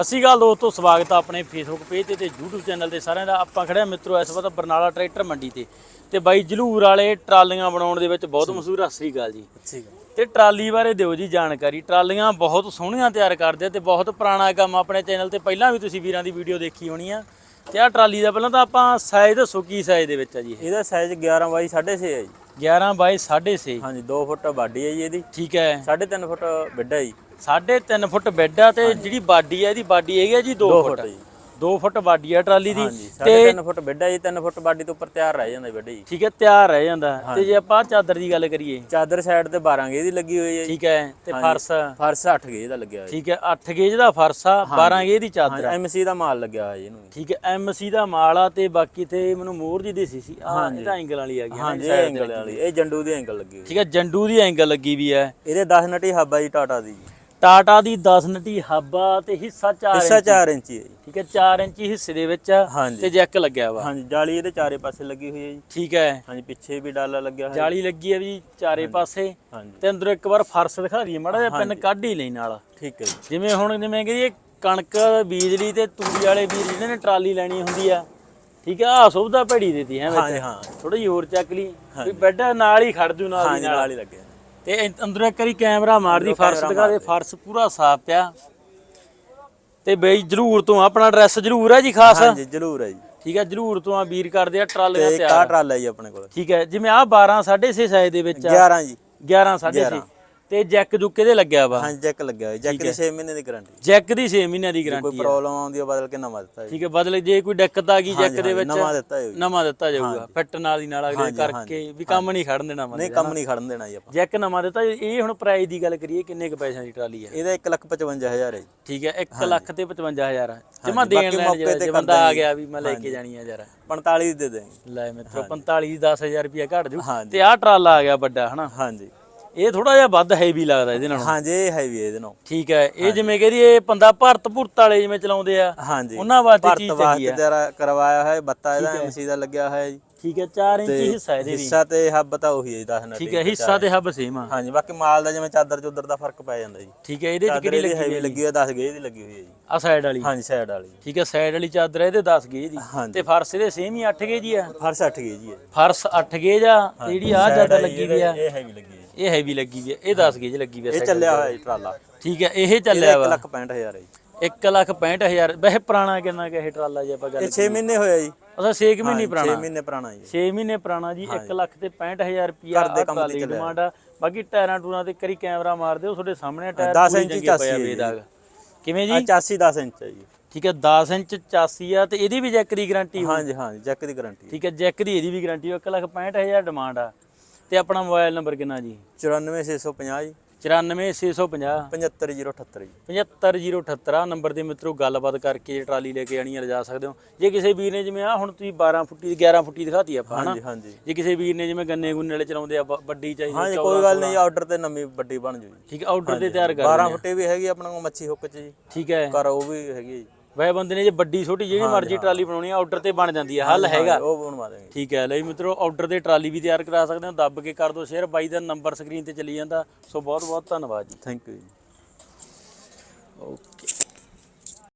ਅਸੀਂ ਗੱਲ ਦੋਸਤੋ ਸਵਾਗਤ ਆ ਆਪਣੇ ਫੇਸਬੁੱਕ ਪੇਜ ਤੇ ਤੇ YouTube ਚੈਨਲ ਤੇ ਸਾਰਿਆਂ ਦਾ। ਆਪਾਂ ਖੜਿਆ ਮਿੱਤਰੋ ਇਸ ਵਕਤ ਬਰਨਾਲਾ ਟਰੈਕਟਰ ਮੰਡੀ ਤੇ। ਤੇ ਬਾਈ ਜਲੂਰ ਵਾਲੇ ਟਰਾਲੀਆਂ ਬਣਾਉਣ ਦੇ ਵਿੱਚ ਬਹੁਤ ਮਸ਼ਹੂਰ ਆ ਸ੍ਰੀ ਅਕਾਲ ਜੀ। ਤੇ ਟਰਾਲੀ ਬਾਰੇ ਦਿਓ ਜੀ ਜਾਣਕਾਰੀ। ਟਰਾਲੀਆਂ ਬਹੁਤ ਸੋਹਣੀਆਂ ਤਿਆਰ ਕਰਦੇ ਆ ਤੇ ਬਹੁਤ ਪੁਰਾਣਾ ਕੰਮ ਆਪਣੇ ਚੈਨਲ ਤੇ। ਪਹਿਲਾਂ ਵੀ ਤੁਸੀਂ ਵੀਰਾਂ ਦੀ ਵੀਡੀਓ ਦੇਖੀ ਹੋਣੀ ਆ। ਤੇ ਆ ਟਰਾਲੀ ਦਾ ਪਹਿਲਾਂ ਤਾਂ ਆਪਾਂ ਸਾਈਜ਼ ਦੱਸੋ ਕੀ ਸਾਈਜ਼ ਦੇ ਵਿੱਚ ਆ ਜੀ ਇਹ? ਇਹਦਾ ਸਾਈਜ਼ 11 ਬਾਈ 6.5 ਹੈ ਜੀ। 11 ਬਾਈ 6.5 ਹਾਂਜੀ 2 ਫੁੱਟ ਬਾਡੀ ਹੈ ਜੀ ਇਹਦੀ। ਠੀਕ ਹੈ। 3.5 ਫੁੱਟ ਵਿੱਡਾ ਜੀ। 3.5 ਫੁੱਟ ਬੈੱਡ ਆ ਤੇ ਜਿਹੜੀ ਬਾਡੀ ਆ ਇਹਦੀ ਬਾਡੀ ਹੈਗੀ ਆ ਜੀ 2 2 ਫੁੱਟ। ਫੁੱਟ ਜੀ। 2 ਫੁੱਟ ਬਾਡੀ ਆ ਟਰਾਲੀ ਦੀ। ਹਾਂਜੀ ਤੇ 3.5 ਫੁੱਟ ਵਿੱਡਾ ਜੀ 3 ਫੁੱਟ ਬਾਡੀ ਤੋਂ ਉੱਪਰ ਤਿਆਰ ਰਹਿ ਜਾਂਦਾ ਵਿੱਡਾ ਜੀ। ਠੀਕ ਹੈ ਤਿਆਰ ਰਹਿ ਜਾਂਦਾ। ਤੇ ਜੇ ਆਪਾਂ ਚਾਦਰ ਦੀ ਗੱਲ ਕਰੀਏ। ਚਾਦਰ ਸਾਈਡ ਤੇ 12 ਗੇਜ ਦੀ ਲੱਗੀ ਹੋਈ ਹੈ ਜੀ। ਠੀਕ ਹੈ ਤੇ ਫਰਸ਼। ਫਰਸ਼ 8 ਗੇਜ ਦਾ ਲੱਗਿਆ ਹੋਇਆ ਠੀਕ ਹੈ 8 ਗੇਜ ਦਾ ਫਰਸ਼ ਆ 12 ਗੇਜ ਦੀ ਚਾਦਰ ਆ। ਐਮਸੀ ਦਾ ਮਾਲ ਲੱਗਿਆ ਹੋਇਆ ਜੀ ਇਹਨੂੰ ਠੀਕ ਹੈ ਐਮਸੀ ਦਾ ਮਾਲ ਆ ਤੇ ਬਾਕੀ ਤੇ ਮੈਨੂੰ ਮੋਹਰ ਜੀ ਦੇਸੀ ਸੀ। ਆ ਇਹਦਾ ਐਂਗਲ ਵਾਲੀ ਆ ਗਈ ਹਾਂਜੀ ਇਹ ਐਂਗਲ ਵਾਲੀ ਇਹ ਜੰਡੂ ਦੀ ਐਂਗਲ ਲੱਗੀ ਹੋਈ। ਠੀਕ ਹੈ ਜੰਡੂ ਦੀ ਐਂਗਲ ਲੱਗੀ ਵੀ ਹੈ। ਇਹਦੇ 10 ਨਟੀ ਹੱਬ ਆ ਜੀ ਟਾਟਾ ਦੀ। ਜੀ ਟਾਟਾ ਦੀ 10 ਨਟੀ ਹੱਬਾ ਤੇ ਹਿੱਸਾ 4 ਹਿੱਸਾ 4 ਇੰਚੀ ਹੈ ਜੀ। ਠੀਕ ਹੈ 4 ਇੰਚੀ ਹਿੱਸੇ ਦੇ ਵਿੱਚ ਹਾਂਜੀ। ਤੇ ਜੈਕ ਲੱਗਿਆ ਵਾ। ਹਾਂਜੀ ਜਾਲੀ ਇਹਦੇ ਚਾਰੇ ਪਾਸੇ ਲੱਗੀ ਹੋਈ ਹੈ ਜੀ। ਠੀਕ ਹੈ। ਹਾਂਜੀ ਪਿੱਛੇ ਵੀ ਡਾਲਾ ਲੱਗਿਆ ਹੋਇਆ। ਜਾਲੀ ਲੱਗੀ ਹੈ ਵੀ ਚਾਰੇ ਪਾਸੇ ਹਾਂਜੀ। ਤੇ ਅੰਦਰੋਂ ਇੱਕ ਵਾਰ ਫਰਸ਼ ਦਿਖਾ ਦਈਏ ਮਾੜਾ ਜਿਹਾ ਪੈਨ ਕੱਢ ਹੀ ਲਈ ਨਾਲ। ਠੀਕ ਹੈ ਜੀ। ਜਿਵੇਂ ਹੁਣ ਜਿਵੇਂ ਕਿ ਇਹ ਕਣਕ ਬੀਜ ਲਈ ਤੇ ਤੂੜੀ ਵਾਲੇ ਵੀਰ ਜਿਹਨਾਂ ਨੇ ਟਰਾਲੀ ਲੈਣੀ ਹੁੰਦੀ ਆ ਠੀਕ ਆ ਆ ਸੁਵਿਧਾ ਭੜੀ ਦਿੱਤੀ ਹੈ ਹਾਂਜੀ ਵਿੱਚ ਹਾਂ ਥੋੜੀ ਹੋਰ ਚੱਕ ਲਈ ਵੀ ਬੈੱਡ ਨਾਲ ਹੀ ਖੜ ਜੂ ਨਾਲ ਦੀ ਹਾਂਜੀ ਨਾਲ ਨਾਲ। ਹੀ ਲੱਗਿਆ ਤੇ ਇ- ਅੰਦਰੋਂ ਇੱਕ ਵਾਰੀ ਕੈਮਰਾ ਮਾਰਦੀ ਫਰਸ਼ ਦਿਖਾ ਦੇ ਫਰਸ਼ ਪੂਰਾ ਸਾਫ਼ ਪਿਆ। ਤੇ ਬਈ ਜਰੂਰ ਤੋਂ ਆਪਣਾ ਐਡਰੈਸ ਜਰੂਰ ਹੈ ਜੀ ਖਾਸ? ਹਾਂਜੀ ਜ਼ਰੂਰ ਹੈ ਜੀ। ਠੀਕ ਹੈ ਜਰੂਰ ਤੋਂ ਆ ਵੀਰ ਕਰਦੇ ਆ ਟਰਾਲੀਆਂ ਤੇ ਤਿਆਰ। ਕਾ ਟਰਾਲਾ ਜੀ ਆਪਣੇ ਕੋਲ। ਠੀਕ ਹੈ ਜਿਵੇਂ ਆ 12 6.5 ਸਾਈਜ਼ ਦੇ ਵਿੱਚ ਆ। 11 ਜੀ। 11 6.5 ਤੇ ਜੈਕ ਜੁੱਕ ਇਹਦੇ ਲੱਗਿਆ ਵਾ? ਹਾਂਜੀ ਜੈਕ ਲੱਗਿਆ ਹੋਇਆ। ਜੈਕ ਦੀ 6 ਮਹੀਨੇ ਦੀ ਗਾਰੰਟੀ ਜੈਕ ਦੀ 6 ਮਹੀਨਿਆਂ ਦੀ ਕੋਈ ਗਾਰੰਟੀ ਹੈ ਪ੍ਰੋਬਲਮ ਆਉਂਦੀ ਹੈ ਬਦਲ ਕੇ ਨਵਾਂ ਦਿੱਤਾ ਠੀਕ ਹੈ ਬਦਲੇ ਜੇ ਕੋਈ ਦਿੱਕਤ ਆ ਗਈ ਜੈਕ ਦੇ ਵਿੱਚ ਨਵਾਂ ਦਿੱਤਾ ਜੀ ਨਵਾਂ ਦਿੱਤਾ ਜਾਊਗਾ। ਫਿੱਟ ਨਾਲ ਹੀ ਨਾਲ ਅਗਲੇ ਕਰਕੇ ਵੀ ਕੰਮ ਨਹੀਂ ਖੜਨ ਦੇਣਾ ਨਹੀਂ ਕੰਮ ਨਹੀਂ ਖੜਨ ਦੇਣਾ ਜੀ ਆਪਾਂ। ਜੈਕ ਨਵਾਂ ਦਿੱਤਾ ਇਹ ਹੁਣ ਪ੍ਰਾਈਸ ਦੀ ਗੱਲ ਕਰੀਏ ਕਿੰਨੇ ਕੁ ਪੈਸਿਆਂ ਦੀ ਟਰਾਲੀ ਹੈ ਇਹਦਾ 155000 ਹੈ ਠੀਕ ਹੈ 1 ਲੱਖ ਤੇ 55000 ਜਮਾ ਦੇਣ ਲੈਣ ਜੇ ਬੰਦਾ ਆ ਗਿਆ ਵੀ ਮੈਂ ਲੈ ਕੇ ਜਾਣੀ ਆ ਯਾਰ 45 ਦੇ ਦੇਂਗੇ ਲੈ ਮਿੱਤਰੋ 45 10000 ਰੁਪਇਆ ਘੱਟ ਜੂ। ਤੇ ਆਹ ਟਰਾਲਾ ਆ ਗਿਆ ਵੱਡਾ ਹਨਾ? ਹਾਂਜੀ। ਇਹ ਥੋੜਾ ਜਿਹਾ ਵੱਧ ਹੈਵੀ ਲੱਗਦਾ ਇਹਦੇ ਨਾਲੋਂ। ਹਾਂਜੀ ਇਹ ਹੈਵੀ ਹੈ ਇਹਦੇ ਨਾਲ। ਠੀਕ ਹੈ ਇਹ ਜਿਵੇਂ ਕਹਿੰਦੀ ਇਹ ਬੰਦਾ ਭਰਤ ਭੁਰਤ ਵਾਲੇ ਜਿਵੇਂ ਚਲਾਉਂਦੇ ਆ ਹਾਂਜੀ। ਉਹਨਾਂ ਵਾਸਤੇ ਭਾਰਤ ਚੀਜ਼ ਚੰਗੀ ਵਾਸਤੇ ਆ। ਤੇਰਾ ਕਰਵਾਇਆ ਹੋਇਆ ਬੱਤਾ ਇਹਦਾ ਐਮਸੀ ਦਾ ਲੱਗਿਆ ਹੋਇਆ ਜੀ। ਠੀਕ ਹੈ 4 ਇੰਚੀ ਹਿੱਸਾ ਇਹਦੇ ਵੀ। ਹਿੱਸਾ ਤੇ ਹੱਬ ਤਾਂ ਉਹੀ ਹੈ ਜੀ 10 ਨਟੀ ਠੀਕ ਹੈ ਹਿੱਸਾ ਤੇ ਹੱਬ ਸੇਮ ਆ। ਹਾਂਜੀ ਬਾਕੀ ਮਾਲ ਦਾ ਜਿਵੇਂ ਚਾਦਰ ਚੁੱਦਰ ਦਾ ਫ਼ਰਕ ਪੈ ਜਾਂਦਾ ਜੀ। ਠੀਕ ਹੈ ਇਹਦੇ ਚ ਕਿਹੜੀ ਲੱਗੀ ਹੈਵੀ ਲੱਗੀ ਹੋਈ 10 ਗੇਜ ਦੀ ਲੱਗੀ ਹੋਈ ਹੈ ਜੀ। ਆ ਸਾਈਡ ਵਾਲੀ। ਹਾਂਜੀ ਸਾਈਡ ਵਾਲੀ। ਠੀਕ ਹੈ ਸਾਈਡ ਵਾਲੀ ਚਾਦਰ ਹੈ ਇਹਦੇ 10 ਗੇਜ ਦੀ। ਤੇ ਫਰਸ਼ ਇਹਦੇ ਸੇਮ ਹੀ 8 ਗੇਜ ਹੀ ਆ? ਫਰਸ਼ 8 ਗੇਜ ਹੀ ਹੈ ਫਰਸ਼ 8 ਗੇਜ ਆ ਜਿਹੜੀ ਆ ਚਾਦਰ ਲੱਗੀ ਵੀ ਆ। ਇਹ ਹੈਵੀ ਲੱਗੀ ਹੈ। ਇਹ ਹੈਵੀ ਲੱਗੀ ਵੀ ਇਹ 10 ਗੇਜ ਲੱਗੀ ਵੀ ਇਹ ਚੱਲਿਆ ਹੋਇਆ ਜੀ ਟਰਾਲਾ। ਠੀਕ ਹੈ ਇਹ ਚੱਲਿਆ ਵਾ। 1 ਲੱਖ 65000 ਹੈ ਜੀ। 1 ਲੱਖ 65000 ਵੈਸੇ ਪੁਰਾਣਾ ਕਿੰਨਾ ਕਿ ਇਹ ਟਰਾਲਾ ਜੇ ਆਪਾਂ ਗੱਲ ਇਹ 6 ਮਹੀਨੇ ਹੋਇਆ ਜੀ। ਅਸਾਂ 6 ਮਹੀਨੇ 6 ਪੁਰਾਣਾ। ਮਹੀਨੇ ਪੁਰਾਣਾ ਜੀ। 6 ਮਹੀਨੇ ਪੁਰਾਣਾ ਜੀ 1 ਲੱਖ ਤੇ 65000 ਰੁਪਿਆ ਘਰ ਦੇ ਕੰਮ ਦੀ ਡਿਮਾਂਡ ਆ। ਬਾਕੀ ਟਾਇਰਾਂ ਟੂਰਾਂ ਤੇ ਕਰੀ ਕੈਮਰਾ ਮਾਰ ਦਿਓ ਤੁਹਾਡੇ ਸਾਹਮਣੇ ਟਾਇਰ 10 ਪੂਰੀ ਇੰਚੀ ਚਾਸੀ। ਬੇਦਾਗ। ਕਿਵੇਂ ਆ ਜੀ 84 10 ਇੰਚ ਹੈ ਜੀ। ਠੀਕ ਹੈ 10 ਇੰਚ 84 ਆ ਤੇ ਇਹਦੀ ਵੀ ਜੈਕ ਦੀ ਗਾਰੰਟੀ ਹਾਂਜੀ ਹਾਂਜੀ ਜੈਕ ਦੀ ਗਾਰੰਟੀ ਠੀਕ ਹੈ ਜੈਕ ਦੀ ਇਹਦੀ ਵੀ ਗਾਰੰਟੀ 1 ਲੱਖ 65000 ਡਿਮਾਂਡ ਆ। ਤੇ ਆਪਣਾ ਮੋਬਾਈਲ ਨੰਬਰ ਕਿੰਨਾ ਜੀ? 94650 ਜੀ। 94650 75078 ਜੀ। 75078 ਆ ਨੰਬਰ ਦੇ ਮਿੱਤਰੋ ਗੱਲਬਾਤ ਕਰਕੇ ਟਰਾਲੀ ਲੈ ਕੇ ਆਣੀ ਆ ਲਿਜਾ ਸਕਦੇ ਹੋ। ਜੇ ਕਿਸੇ ਵੀਰ ਨੇ ਜਿਵੇਂ ਆ ਹੁਣ ਤੁਸੀਂ 12 ਫੁੱਟੀ 11 ਫੁੱਟੀ ਦਿਖਾਤੀ ਆਪਾਂ ਹਨਾ? ਹਾਂਜੀ ਹਾਂਜੀ। ਜੇ ਕਿਸੇ ਵੀਰ ਨੇ ਜਿਵੇਂ ਗੰਨੇ ਗੁੰਨੇ ਵਾਲੇ ਚਲਾਉਂਦੇ ਆ ਬ- ਵੱਡੀ ਚਾਹੀਦੀ ਹਾਂਜੀ ਕੋਈ ਗੱਲ ਨਹੀਂ ਆਰਡਰ ਤੇ ਨਵੀਂ ਵੱਡੀ ਬਣ ਜੂ ਜੀ। ਠੀਕ ਆਰਡਰ ਤੇ ਤਿਆਰ ਕਰ 12 ਫੁੱਟੇ ਵੀ ਹੈਗੀ ਆਪਣਾ ਕੋਲ ਮੱਛੀ ਹੁੱਕ ਚ ਜੀ। ਠੀਕ ਹੈ। ਕਰ ਉਹ ਵੀ ਹੈਗੀ ਹੈ ਜੀ। ਵੈ ਬੰਦੇ ਨੇ ਜੇ ਵੱਡੀ ਛੋਟੀ ਜਿਹੜੀ ਮਰਜ਼ੀ ਟਰਾਲੀ ਬਣਾਉਣੀ ਆ ਆਰਡਰ ਤੇ ਬਣ ਜਾਂਦੀ ਆ ਹੱਲ ਹੈਗਾ। ਉਹ ਬਣਵਾ ਠੀਕ ਹੈ ਲਈ ਮਿੱਤਰੋ ਆਰਡਰ ਤੇ ਟਰਾਲੀ ਵੀ ਤਿਆਰ ਕਰਾ ਸਕਦੇ ਹੋ ਦੱਬ ਕੇ ਕਰ ਦਿਓ ਸ਼ੇਅਰ ਬਾਈ ਦਾ ਨੰਬਰ ਸਕਰੀਨ ਤੇ ਚੱਲੀ ਜਾਂਦਾ। ਸੋ ਬਹੁਤ ਬਹੁਤ ਧੰਨਵਾਦ ਜੀ। ਥੈਂਕ ਯੂ ਜੀ। ਓਕੇ